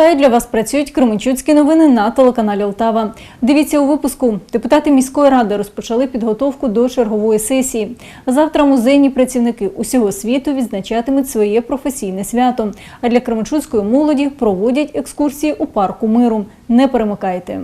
Вітаю для вас. Працюють Кременчуцькі новини на телеканалі Олтава. Дивіться у випуску. Депутати міської ради розпочали підготовку до чергової сесії. Завтра музейні працівники усього світу відзначатимуть своє професійне свято. А для Кременчуцької молоді проводять екскурсії у парку миру. Не перемикайте.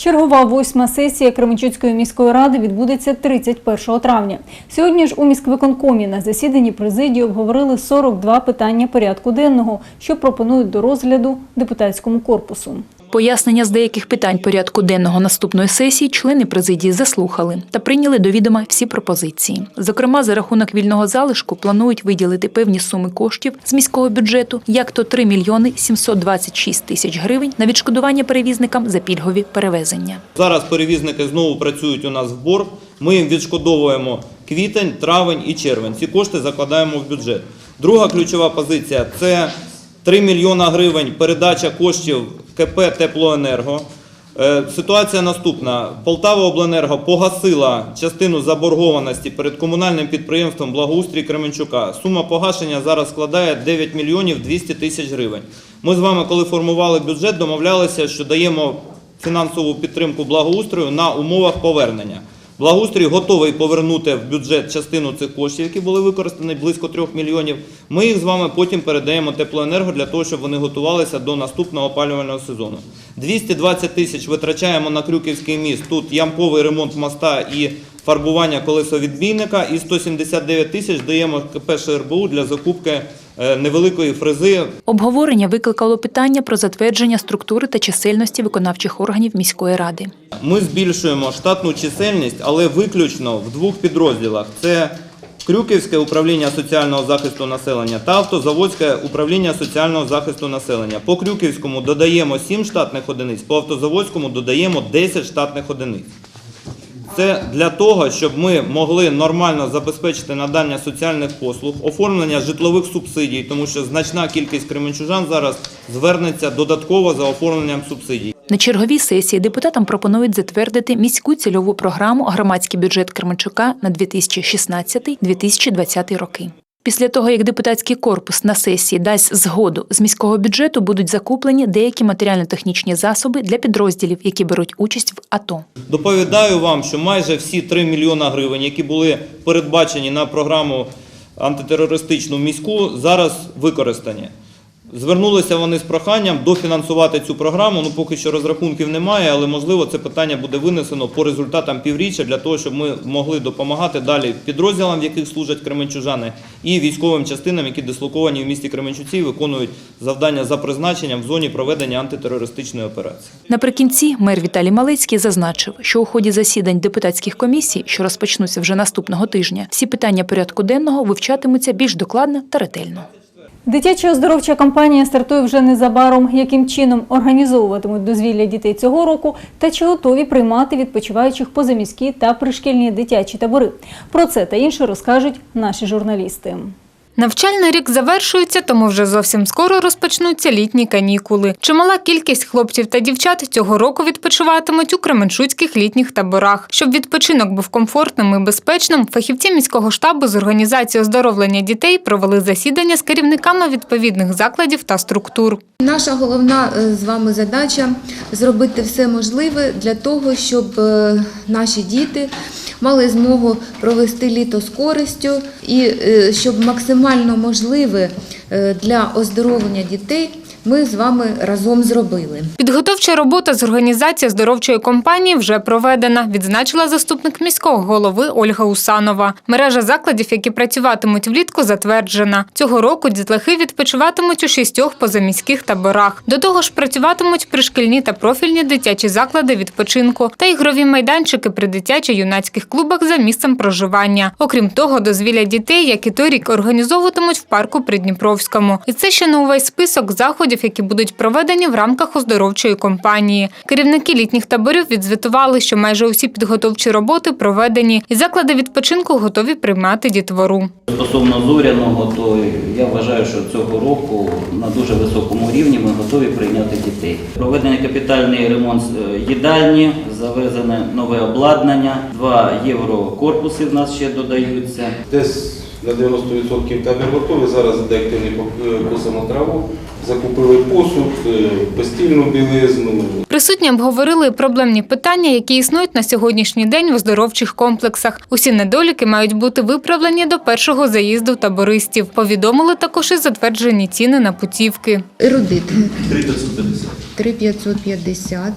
Чергова восьма сесія Кременчуцької міської ради відбудеться 31 травня. Сьогодні ж у міськвиконкомі на засіданні президії обговорили 42 питання порядку денного, що пропонують до розгляду депутатському корпусу. Пояснення з деяких питань порядку денного наступної сесії члени президії заслухали та прийняли до відома всі пропозиції. Зокрема, за рахунок вільного залишку планують виділити певні суми коштів з міського бюджету, як то 3 мільйони 726 тисяч гривень на відшкодування перевізникам за пільгові перевезення. Зараз перевізники знову працюють у нас в борг. Ми їм відшкодовуємо квітень, травень і червень. Ці кошти закладаємо в бюджет. Друга ключова позиція це 3 мільйона гривень передача коштів КП Теплоенерго. Е, Ситуація наступна: Полтава Обленерго погасила частину заборгованості перед комунальним підприємством Благоустрій Кременчука. Сума погашення зараз складає 9 мільйонів 200 тисяч гривень. Ми з вами, коли формували бюджет, домовлялися, що даємо фінансову підтримку благоустрою на умовах повернення. Благоустрій готовий повернути в бюджет частину цих коштів, які були використані близько 3 мільйонів. Ми їх з вами потім передаємо теплоенерго для того, щоб вони готувалися до наступного опалювального сезону. 220 тисяч витрачаємо на Крюківський міст. Тут ямковий ремонт моста і фарбування колесовідбійника. І 179 тисяч даємо КП ШРБУ для закупки е, невеликої фрези Обговорення викликало питання про затвердження структури та чисельності виконавчих органів міської ради. Ми збільшуємо штатну чисельність, але виключно в двох підрозділах: це Крюківське управління соціального захисту населення та Автозаводське управління соціального захисту населення. По Крюківському додаємо 7 штатних одиниць, по Автозаводському додаємо 10 штатних одиниць. Це для того, щоб ми могли нормально забезпечити надання соціальних послуг, оформлення житлових субсидій, тому що значна кількість кременчужан зараз звернеться додатково за оформленням субсидій. На черговій сесії депутатам пропонують затвердити міську цільову програму Громадський бюджет Кременчука на 2016-2020 роки. Після того, як депутатський корпус на сесії дасть згоду з міського бюджету, будуть закуплені деякі матеріально-технічні засоби для підрозділів, які беруть участь в АТО. Доповідаю вам, що майже всі 3 мільйона гривень, які були передбачені на програму антитерористичну міську, зараз використані. Звернулися вони з проханням дофінансувати цю програму. Ну поки що розрахунків немає, але можливо це питання буде винесено по результатам півріччя для того, щоб ми могли допомагати далі підрозділам, в яких служать кременчужани, і військовим частинам, які дислоковані в місті Кременчуці, виконують завдання за призначенням в зоні проведення антитерористичної операції. Наприкінці мер Віталій Малецький зазначив, що у ході засідань депутатських комісій, що розпочнуться вже наступного тижня, всі питання порядку денного вивчатимуться більш докладно та ретельно. Дитяча оздоровча кампанія стартує вже незабаром. Яким чином організовуватимуть дозвілля дітей цього року та чи готові приймати відпочиваючих позаміські та пришкільні дитячі табори? Про це та інше розкажуть наші журналісти. Навчальний рік завершується, тому вже зовсім скоро розпочнуться літні канікули. Чимала кількість хлопців та дівчат цього року відпочиватимуть у кременчуцьких літніх таборах. Щоб відпочинок був комфортним і безпечним, фахівці міського штабу з організації оздоровлення дітей провели засідання з керівниками відповідних закладів та структур. Наша головна е, з вами задача зробити все можливе для того, щоб е, наші діти мали змогу провести літо з користю і е, щоб максимально можливе е, для оздоровлення дітей ми з вами разом зробили. Підготовча робота з організації оздоровчої компанії вже проведена, відзначила заступник міського голови Ольга Усанова. Мережа закладів, які працюватимуть влітку, затверджена. Цього року дітлахи відпочиватимуть у шістьох позаміських таборах. До того ж, працюватимуть пришкільні та профільні дитячі заклади відпочинку та ігрові майданчики при дитячо-юнацьких клубах за місцем проживання. Окрім того, дозвілля дітей, як і торік, організовуватимуть в парку Придніпровському. І це ще не увесь список заходів, які будуть проведені в рамках оздоровчої компанії. Керівники літніх таборів відзвітували, що майже усі підготовчі роботи проведені, і заклади відпочинку готові приймати дітвору. Стосовно зоряного, то я вважаю, що цього року на дуже високому рівні ми готові прийняти дітей. Проведений капітальний ремонт е, їдальні, завезене нове обладнання, два єврокорпуси в нас ще додаються. Десь на 90% табір готовий. Зараз іде активний косимо траву, закупили посуд, е, постільну білизну, Присутні обговорили проблемні питання, які існують на сьогоднішній день в оздоровчих комплексах. Усі недоліки мають бути виправлені до першого заїзду табористів. Повідомили також і затверджені ціни на путівки. Ерудит 3550.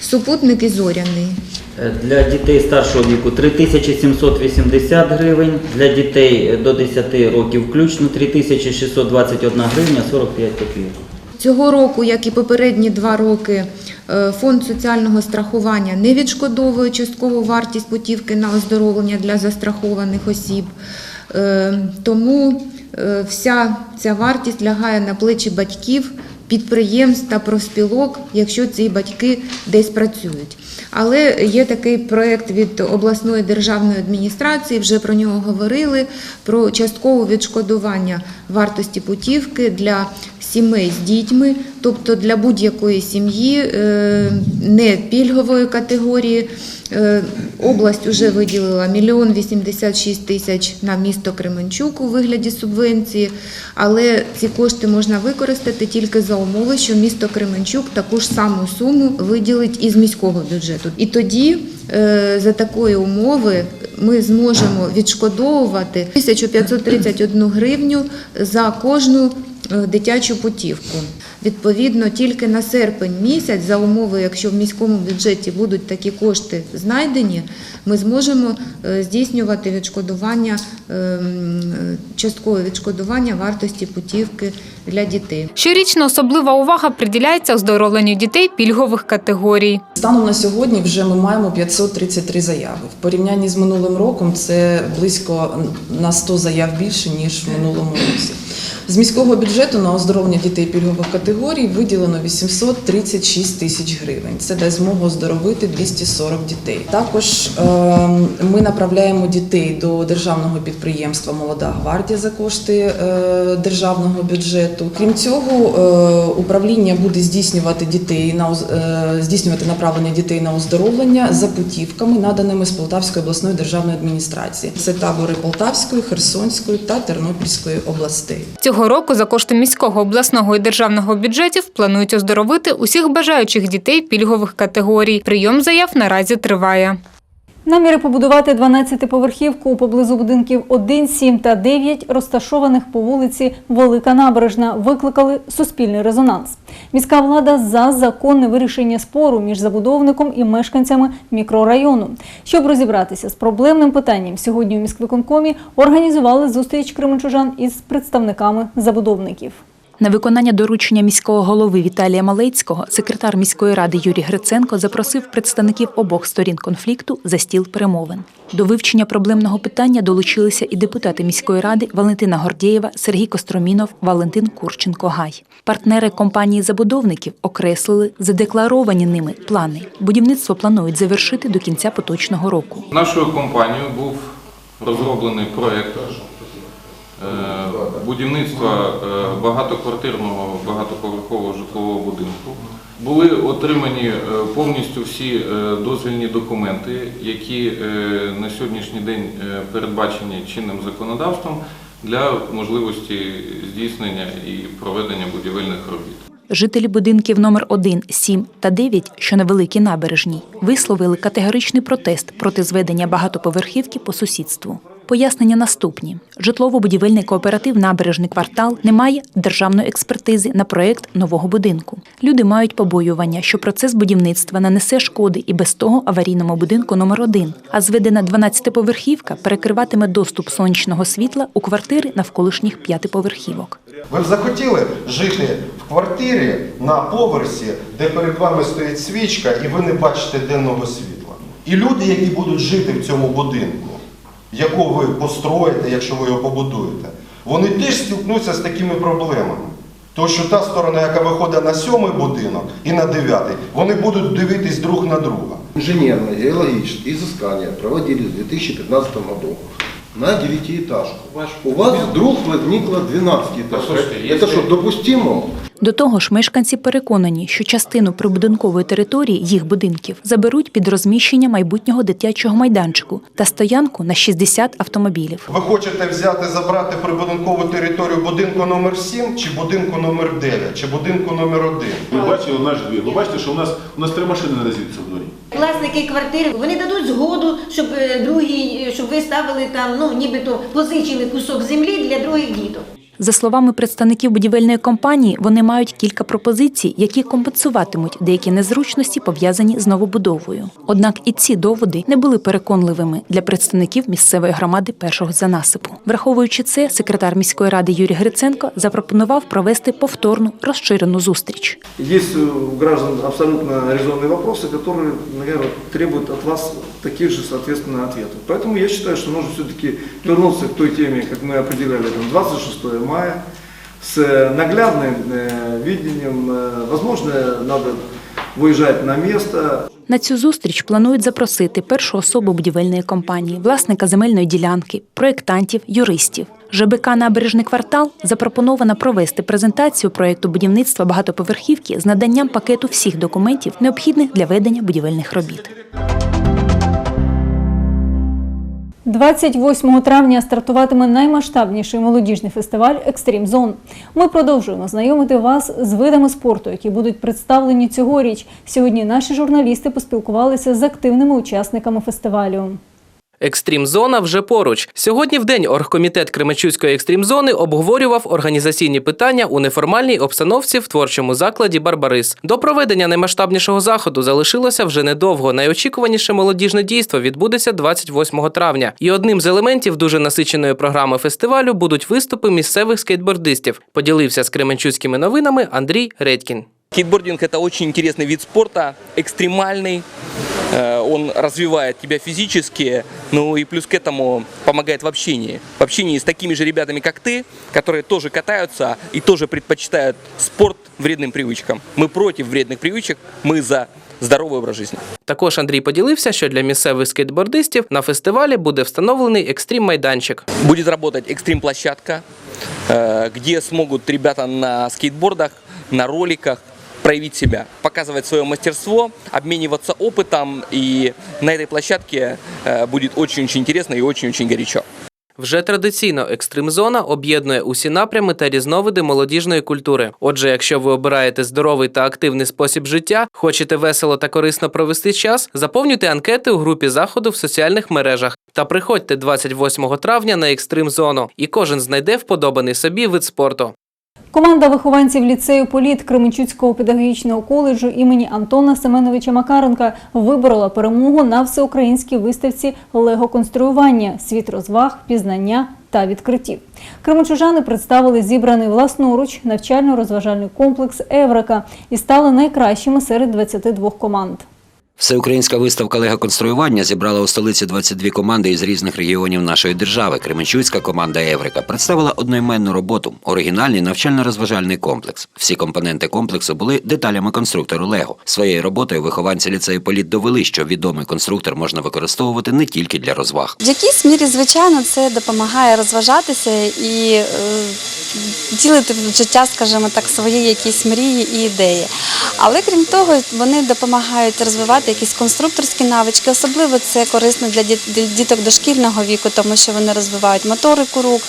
Супутник і зоряний. Е, Для дітей старшого віку 3780 гривень, для дітей е, до 10 років включно 3621 гривня 45 копійок. Цього року, як і попередні два роки, е, фонд соціального страхування не відшкодовує часткову вартість путівки на оздоровлення для застрахованих осіб. Тому вся ця вартість лягає на плечі батьків, підприємств та профспілок, якщо ці батьки десь працюють. Але є такий проєкт від обласної державної адміністрації, вже про нього говорили, про часткове відшкодування вартості путівки для сімей з дітьми, тобто для будь-якої сім'ї е, не пільгової категорії. Е, Область вже виділила мільйон 86 тисяч на місто Кременчук у вигляді субвенції, але ці кошти можна використати тільки за умови, що місто Кременчук таку ж саму суму виділить із міського бюджету. І тоді е, за такої умови ми зможемо відшкодовувати 1531 гривню за кожну дитячу путівку. Відповідно, тільки на серпень місяць, за умови, якщо в міському бюджеті будуть такі кошти знайдені, ми зможемо е, здійснювати відшкодування, е, часткове відшкодування вартості путівки для дітей. Щорічно особлива увага приділяється оздоровленню дітей пільгових категорій. Станом на сьогодні вже ми маємо 533 заяви. В порівнянні з минулим роком це близько на 100 заяв більше ніж в минулому році. З міського бюджету на оздоровлення дітей пільгових категорій виділено 836 тисяч гривень. Це дасть змогу оздоровити 240 дітей. Також е, ми направляємо дітей до державного підприємства Молода гвардія за кошти е, державного бюджету. Крім цього, е, управління буде здійснювати дітей на е, здійснювати направлення дітей на оздоровлення за путівками, наданими з Полтавської обласної державної адміністрації. Це табори Полтавської, Херсонської та Тернопільської областей. Цього року за кошти міського, обласного і державного бюджетів планують оздоровити усіх бажаючих дітей пільгових категорій. Прийом заяв наразі триває. Наміри побудувати 12-поверхівку поблизу будинків 1, 7 та 9, розташованих по вулиці Велика Набережна, викликали суспільний резонанс. Міська влада за законне вирішення спору між забудовником і мешканцями мікрорайону. Щоб розібратися з проблемним питанням, сьогодні у міськвиконкомі організували зустріч кременчужан із представниками забудовників. На виконання доручення міського голови Віталія Малецького секретар міської ради Юрій Гриценко запросив представників обох сторін конфлікту за стіл перемовин. До вивчення проблемного питання долучилися і депутати міської ради Валентина Гордєєва, Сергій Костромінов, Валентин Курченко-Гай. Партнери компанії забудовників окреслили задекларовані ними плани. Будівництво планують завершити до кінця поточного року. Нашою компанією був розроблений проєкт е, будівництва е, багатоквартирного багатоповерхового житлового будинку. Були отримані е, повністю всі е, дозвільні документи, які е, на сьогоднішній день е, передбачені чинним законодавством для можливості здійснення і проведення будівельних робіт. Жителі будинків номер 1, 7 та 9, що на Великій Набережній, висловили категоричний протест проти зведення багатоповерхівки по сусідству. Пояснення наступні: житлово-будівельний кооператив Набережний квартал не має державної експертизи на проект нового будинку. Люди мають побоювання, що процес будівництва нанесе шкоди і без того аварійному будинку номер 1 а зведена 12-поверхівка перекриватиме доступ сонячного світла у квартири навколишніх п'ятиповерхівок. Ви б захотіли жити в квартирі на поверсі, де перед вами стоїть свічка, і ви не бачите денного світла. І люди, які будуть жити в цьому будинку, якого ви построїте, якщо ви його побудуєте, вони теж стикнуться з такими проблемами. То що та сторона, яка виходить на сьомий будинок і на дев'ятий, вони будуть дивитись друг на друга. Инженерные геологические изыскания проводились в 2015 году на девятиэтажку. У вас вдруг возникло 12 этаж. Послушайте, Это если- что, допустимо? До того ж, мешканці переконані, що частину прибудинкової території їх будинків заберуть під розміщення майбутнього дитячого майданчику та стоянку на 60 автомобілів. Ви хочете взяти, забрати прибудинкову територію будинку номер 7 чи будинку номер 9, чи будинку номер 1? Ви бачили наш двір. Ви бачите, що у нас у нас три машини наразі в дворі. Власники квартири вони дадуть згоду, щоб е, другі, щоб ви ставили там, ну нібито позичили кусок землі для других діток. За словами представників будівельної компанії, вони мають кілька пропозицій, які компенсуватимуть деякі незручності, пов'язані з новобудовою. Однак і ці доводи не були переконливими для представників місцевої громади першого занасипу. Враховуючи це, секретар міської ради Юрій Гриценко запропонував провести повторну розширену зустріч. Есть у граждан абсолютно резонные вопросы, которые, наверное, требуют от вас таких же, соответственно, ответов. Поэтому я считаю, что нужно все-таки вернуться к той теме, как мы определяли, там, 26 мая, с наглядным э, видением. Э, возможно, надо выезжать на место, На цю зустріч планують запросити першу особу будівельної компанії, власника земельної ділянки, проєктантів, юристів. ЖБК Набережний квартал запропоновано провести презентацію проєкту будівництва багатоповерхівки з наданням пакету всіх документів, необхідних для ведення будівельних робіт. 28 травня стартуватиме наймасштабніший молодіжний фестиваль Екстрім Зон. Ми продовжуємо знайомити вас з видами спорту, які будуть представлені цьогоріч. Сьогодні наші журналісти поспілкувалися з активними учасниками фестивалю. Екстрім зона вже поруч. Сьогодні в день оргкомітет Кременчуцької екстрім зони обговорював організаційні питання у неформальній обстановці в творчому закладі Барбарис. До проведення наймасштабнішого заходу залишилося вже недовго. Найочікуваніше молодіжне дійство відбудеться 28 травня. І одним з елементів дуже насиченої програми фестивалю будуть виступи місцевих скейтбордистів. Поділився з Кременчуцькими новинами Андрій Редькін. Скейтбординг – это очень интересный вид спорта, экстремальный. Э, Он развивает тебя физически, ну и плюс к этому помогает в общении. В общении с такими же ребятами, как ты, которые тоже катаются и тоже предпочитают спорт вредным привычкам. Мы против вредных привычек, мы за здоровый образ жизни. Також Андрій поділився, що для місцевих скейтбордистів на фестивалі буде встановлений екстрім майданчик. Будет работать экстрим-площадка, э, где смогут ребята на скейтбордах, на роликах проявить себя, показывать свое мастерство, обмениваться опытом. И на этой площадке э, будет очень-очень интересно и очень-очень горячо. Вже традиційно екстрим-зона об'єднує усі напрями та різновиди молодіжної культури. Отже, якщо ви обираєте здоровий та активний спосіб життя, хочете весело та корисно провести час, заповнюйте анкети у групі заходу в соціальних мережах та приходьте 28 травня на екстрим-зону, і кожен знайде вподобаний собі вид спорту. Команда вихованців ліцею Політ Кременчуцького педагогічного коледжу імені Антона Семеновича Макаренка виборола перемогу на всеукраїнській виставці лего-конструювання, світ розваг, пізнання та відкриттів. Кременчужани представили зібраний власноруч навчально-розважальний комплекс Еврика і стали найкращими серед 22 команд. Всеукраїнська виставка лего-конструювання зібрала у столиці 22 команди із різних регіонів нашої держави. Кременчуцька команда Еврика представила одноіменну роботу оригінальний навчально-розважальний комплекс. Всі компоненти комплексу були деталями конструктору Лего. Своєю роботою вихованці ліцею Політ довели, що відомий конструктор можна використовувати не тільки для розваг. В якійсь мірі, звичайно, це допомагає розважатися і е, ділити в життя, скажімо так, свої якісь мрії і ідеї. Але крім того, вони допомагають розвивати якісь конструкторські навички. Особливо це корисно для діток дошкільного віку, тому що вони розвивають моторику рук.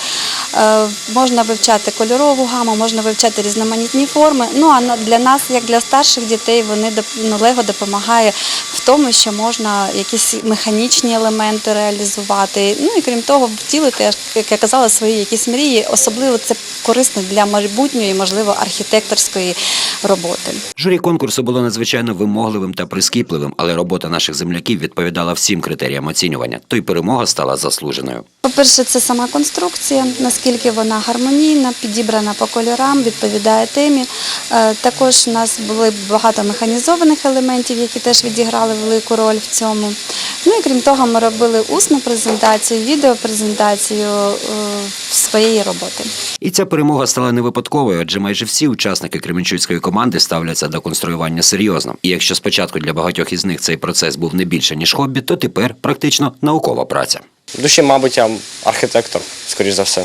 Е, Можна вивчати кольорову гаму, можна вивчати різноманітні форми. Ну а для нас, як для старших дітей, вони ну, Лего допомагає в тому, що можна якісь механічні елементи реалізувати. Ну і крім того, втілити, як я казала, свої якісь мрії. Особливо це корисно для майбутньої, можливо, архітекторської роботи. Журі конкурсу було надзвичайно вимогливим та прискіпливим, але робота наших земляків відповідала всім критеріям оцінювання, то й перемога стала заслуженою. По-перше, це сама конструкція, наскільки вона гармонійна, підібрана по кольорам, відповідає темі. Е, Також у нас були багато механізованих елементів, які теж відіграли велику роль в цьому. Ну і крім того, ми робили усну презентацію, відеопрезентацію е, своєї роботи. І ця перемога стала не випадковою, адже майже всі учасники Кременчуцької команди ставляться до конструювання серйозно. І якщо спочатку для багатьох із них цей процес був не більше ніж хобі, то тепер практично наукова праця. В душі, мабуть, я архітектор, скоріш за все.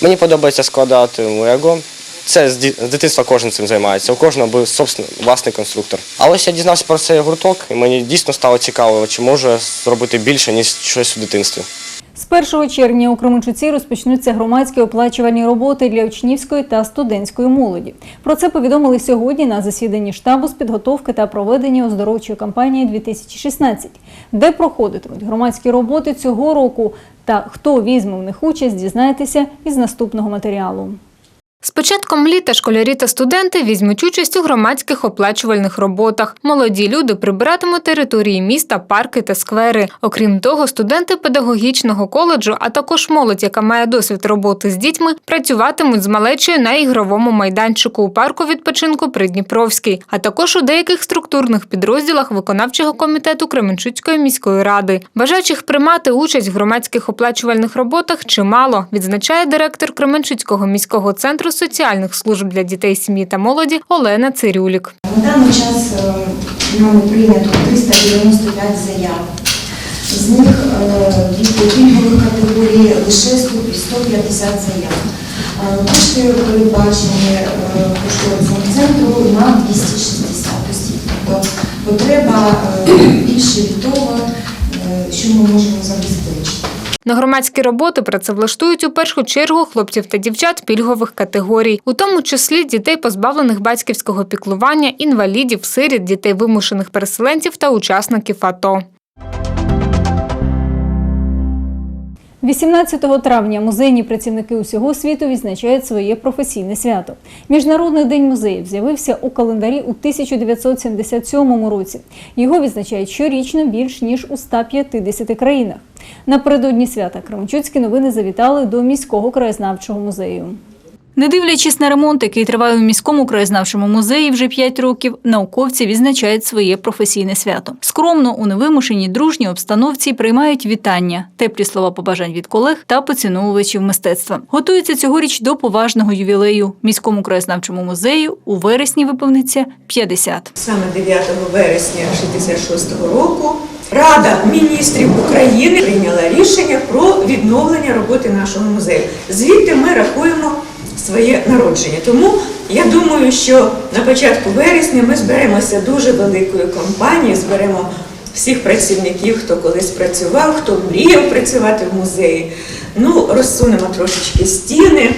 Мені подобається складати лего, це з дитинства кожен цим займається. У кожного був собственно, власний конструктор. А ось я дізнався про цей гурток, і мені дійсно стало цікаво, чи можу зробити більше, ніж щось у дитинстві. З 1 червня у Кременчуці розпочнуться громадські оплачувані роботи для учнівської та студентської молоді. Про це повідомили сьогодні на засіданні штабу з підготовки та проведення оздоровчої кампанії 2016, де проходитимуть громадські роботи цього року. Та хто візьме в них участь, дізнаєтеся із наступного матеріалу. З початком літа школярі та студенти візьмуть участь у громадських оплачувальних роботах. Молоді люди прибиратимуть території міста, парки та сквери. Окрім того, студенти педагогічного коледжу, а також молодь, яка має досвід роботи з дітьми, працюватимуть з малечею на ігровому майданчику у парку відпочинку Придніпровський, а також у деяких структурних підрозділах виконавчого комітету Кременчуцької міської ради. Бажаючих приймати участь в громадських оплачувальних роботах чимало, відзначає директор Кременчуцького міського центру соціальних служб для дітей, сім'ї та молоді Олена Цирюлік. На даний час е, нами прийнято 395 заяв. З них е, від пільгових категорій лише 150 заяв. Е, Кошти передбачені кошторисом центру на 260 осіб. Тобто потреба більше від того, е, що ми можемо забезпечити. На громадські роботи працевлаштують у першу чергу хлопців та дівчат пільгових категорій, у тому числі дітей, позбавлених батьківського піклування, інвалідів, сиріт, дітей вимушених переселенців та учасників АТО. 18 травня музейні працівники усього світу відзначають своє професійне свято. Міжнародний день музеїв з'явився у календарі у 1977 році. Його відзначають щорічно більш ніж у 150 країнах. Напередодні свята Кремчуцькі новини завітали до міського краєзнавчого музею. Не дивлячись на ремонт, який триває у міському краєзнавчому музеї вже 5 років, науковці відзначають своє професійне свято. Скромно у невимушеній дружній обстановці приймають вітання, теплі слова побажань від колег та поціновувачів мистецтва. Готуються цьогоріч до поважного ювілею. Міському краєзнавчому музею у вересні виповниться 50. Саме 9 вересня 66-го року Рада міністрів України прийняла рішення про відновлення роботи нашого музею. Звідти ми рахуємо своє народження. Тому я думаю, що на початку вересня ми зберемося дуже великою компанією, зберемо всіх працівників, хто колись працював, хто мріяв працювати в музеї. Ну, розсунемо трошечки стіни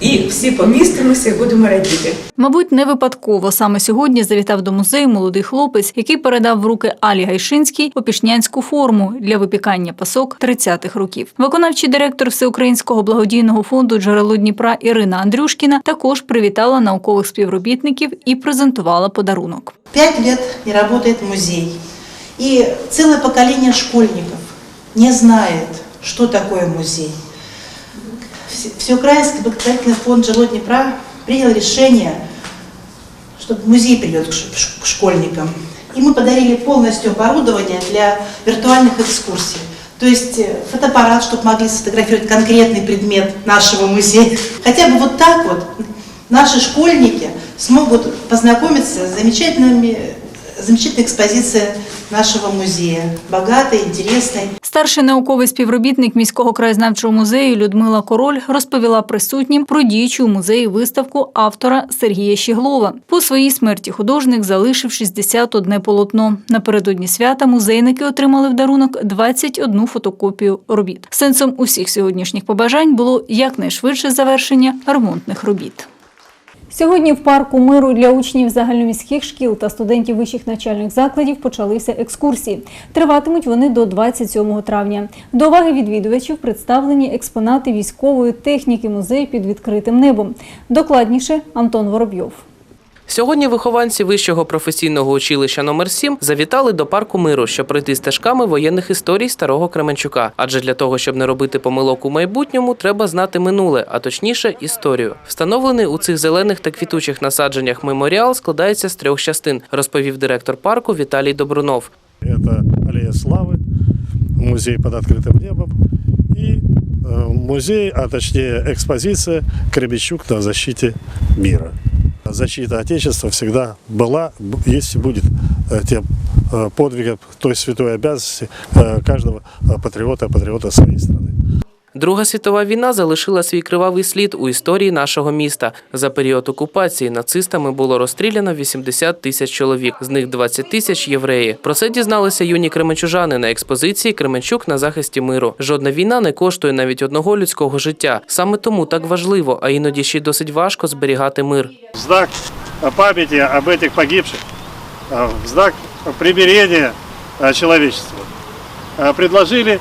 і всі помістимося і будемо радіти. Мабуть, не випадково саме сьогодні завітав до музею молодий хлопець, який передав в руки Алі Гайшинській опішнянську форму для випікання пасок 30-х років. Виконавчий директор Всеукраїнського благодійного фонду Джерело Дніпра Ірина Андрюшкіна також привітала наукових співробітників і презентувала подарунок. Пять лет не работает музей. И целое поколение школьников не знает, что такое музей. Все- Всеукраинский благотворительный фонд «Жило Днепра» принял решение, что музей придет к школьникам. И мы подарили полностью оборудование для виртуальных экскурсий. То есть э, фотоаппарат, чтобы могли сфотографировать конкретный предмет нашего музея. Хотя бы вот так вот наши школьники смогут познакомиться с замечательными, замечательной экспозицией нашего музея. Богатой, интересной. Старший науковий співробітник міського краєзнавчого музею Людмила Король розповіла присутнім про діючу у музеї виставку автора Сергія Щіглова. По своїй смерті художник залишив 61 полотно. Напередодні свята музейники отримали в дарунок 21 фотокопію робіт. Сенсом усіх сьогоднішніх побажань було якнайшвидше завершення ремонтних робіт. Сьогодні в парку миру для учнів загальноміських шкіл та студентів вищих навчальних закладів почалися екскурсії. Триватимуть вони до 27 травня. До уваги відвідувачів представлені експонати військової техніки музею під відкритим небом. Докладніше Антон Воробйов. Сьогодні вихованці вищого професійного училища номер 7 завітали до парку миру, щоб пройти стежками воєнних історій старого Кременчука. Адже для того, щоб не робити помилок у майбутньому, треба знати минуле, а точніше історію. Встановлений у цих зелених та квітучих насадженнях меморіал складається з трьох частин, розповів директор парку Віталій Добрунов. Это аллея славы, музей под открытым небом и э, музей, а точнее экспозиция Кремичук на защите мира. Защита Отечества всегда была, б- есть и будет э, тем э, подвигом той святой обязанности э, каждого э, патриота, патриота своей страны. Друга світова війна залишила свій кривавий слід у історії нашого міста. За період окупації нацистами було розстріляно 80 тисяч чоловік, з них 20 тисяч євреї. Про це дізналися юні кременчужани на експозиції Кременчук на захисті миру. Жодна війна не коштує навіть одного людського життя. Саме тому так важливо, а іноді ще й досить важко зберігати мир. В знак памяти об этих погибших, э, в знак примирения э, человечества, э, предложили э,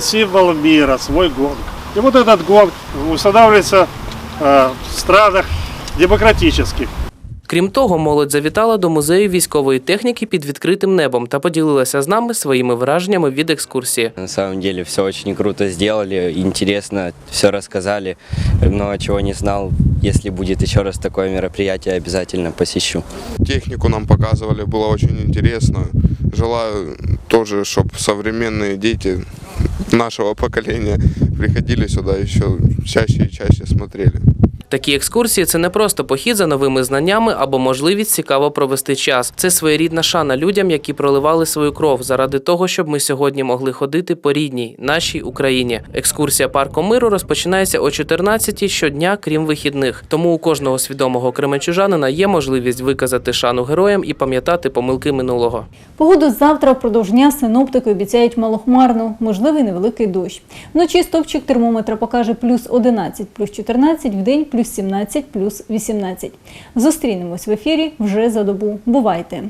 символ мира, свой гонг. И вот этот гонг устанавливается э, в странах демократических. Крім того, молодь завітала до музею військової техніки під відкритим небом та поділилася з нами своїми враженнями від екскурсії. На самом деле все очень круто сделали, интересно, все рассказали, много чего не знал. Если будет еще раз такое мероприятие, обязательно посещу. Технику нам показывали, было очень интересно. Желаю тоже, чтобы современные дети нашего поколения приходили сюда еще чаще и чаще смотрели. Такі екскурсії це не просто похід за новими знаннями або можливість цікаво провести час. Це своєрідна шана людям, які проливали свою кров заради того, щоб ми сьогодні могли ходити по рідній нашій Україні. Екскурсія парком миру розпочинається о 14 щодня, крім вихідних. Тому у кожного свідомого кременчужанина є можливість виказати шану героям і пам'ятати помилки минулого. Погоду завтра впродовж дня синоптики обіцяють малохмарну, можливий невеликий дощ. Вночі стовпчик термометра покаже плюс 11, плюс 14, вдень плюс 17, плюс 18. Зустрінемось в ефірі вже за добу. Бувайте!